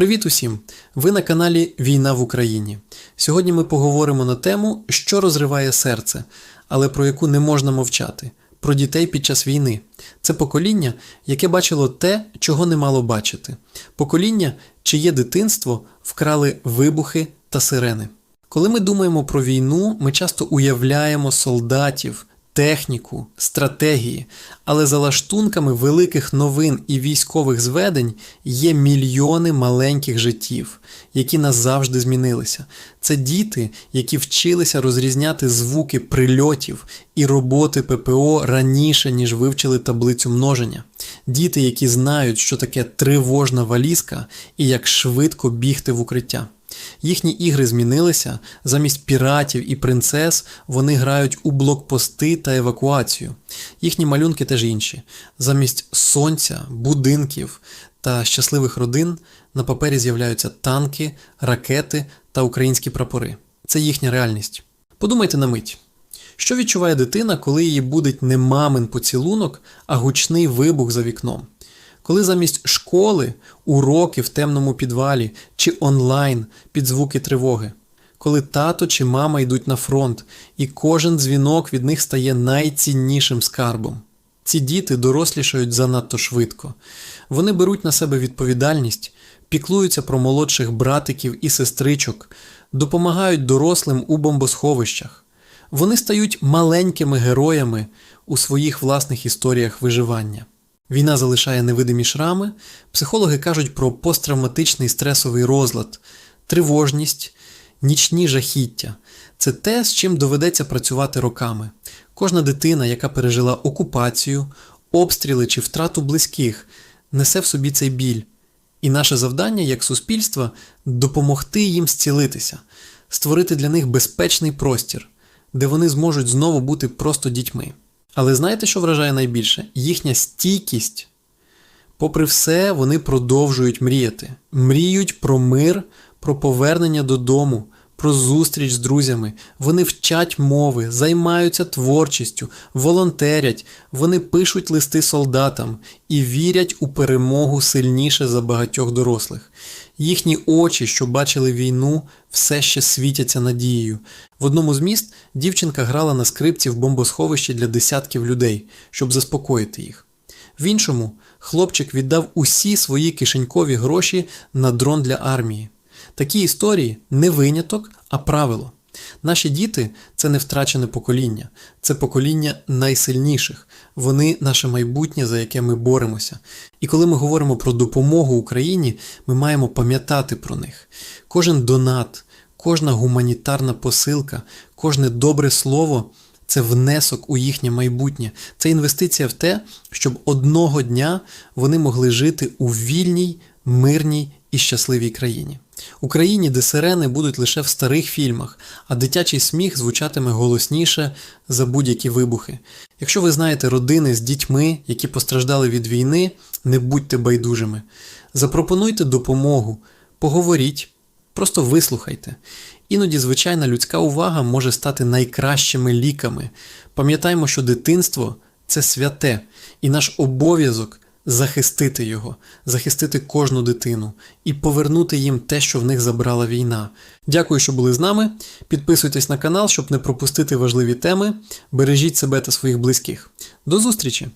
Привіт усім! Ви на каналі Війна в Україні. Сьогодні ми поговоримо на тему, що розриває серце, але про яку не можна мовчати. Про дітей під час війни. Це покоління, яке бачило те, чого не мало бачити. Покоління, чиє дитинство вкрали вибухи та сирени. Коли ми думаємо про війну, ми часто уявляємо солдатів, техніку, стратегії, але за лаштунками великих новин і військових зведень є мільйони маленьких життів, які назавжди змінилися. Це діти, які вчилися розрізняти звуки прильотів і роботи ППО раніше, ніж вивчили таблицю множення. Діти, які знають, що таке тривожна валізка і як швидко бігти в укриття. Їхні ігри змінилися. Замість піратів і принцес вони грають у блокпости та евакуацію. Їхні малюнки теж інші. Замість сонця, будинків та щасливих родин на папері з'являються танки, ракети та українські прапори. Це їхня реальність. Подумайте на мить. Що відчуває дитина, коли її будить не мамин поцілунок, а гучний вибух за вікном? Коли замість школи уроки в темному підвалі чи онлайн під звуки тривоги, коли тато чи мама йдуть на фронт, і кожен дзвінок від них стає найціннішим скарбом. Ці діти дорослішають занадто швидко. Вони беруть на себе відповідальність, піклуються про молодших братиків і сестричок, допомагають дорослим у бомбосховищах. Вони стають маленькими героями у своїх власних історіях виживання. Війна залишає невидимі шрами. Психологи кажуть про посттравматичний стресовий розлад, тривожність, нічні жахіття. Це те, з чим доведеться працювати роками. Кожна дитина, яка пережила окупацію, обстріли чи втрату близьких, несе в собі цей біль. І наше завдання як суспільства допомогти їм зцілитися, створити для них безпечний простір, де вони зможуть знову бути просто дітьми. Але знаєте, що вражає найбільше? Їхня стійкість. Попри все, вони продовжують мріяти. Мріють про мир, про повернення додому, про зустріч з друзями. Вони вчать мови, займаються творчістю, волонтерять, вони пишуть листи солдатам і вірять у перемогу сильніше за багатьох дорослих. Їхні очі, що бачили війну, все ще світяться надією. В одному з міст дівчинка грала на скрипці в бомбосховищі для десятків людей, щоб заспокоїти їх. В іншому хлопчик віддав усі свої кишенькові гроші на дрон для армії. Такі історії не виняток, а правило. Наші діти це не втрачене покоління, це покоління найсильніших. Вони наше майбутнє, за яке ми боремося. І коли ми говоримо про допомогу Україні, ми маємо пам'ятати про них. Кожен донат, кожна гуманітарна посилка, кожне добре слово це внесок у їхнє майбутнє, це інвестиція в те, щоб одного дня вони могли жити у вільній, мирній і щасливій країні. Україні, де сирени будуть лише в старих фільмах, а дитячий сміх звучатиме голосніше за будь-які вибухи. Якщо ви знаєте родини з дітьми, які постраждали від війни, не будьте байдужими. Запропонуйте допомогу, поговоріть, просто вислухайте. Іноді звичайна людська увага може стати найкращими ліками. Пам'ятаймо, що дитинство це святе, і наш обов'язок захистити його, захистити кожну дитину і повернути їм те, що в них забрала війна. Дякую, що були з нами. Підписуйтесь на канал, щоб не пропустити важливі теми. Бережіть себе та своїх близьких. До зустрічі!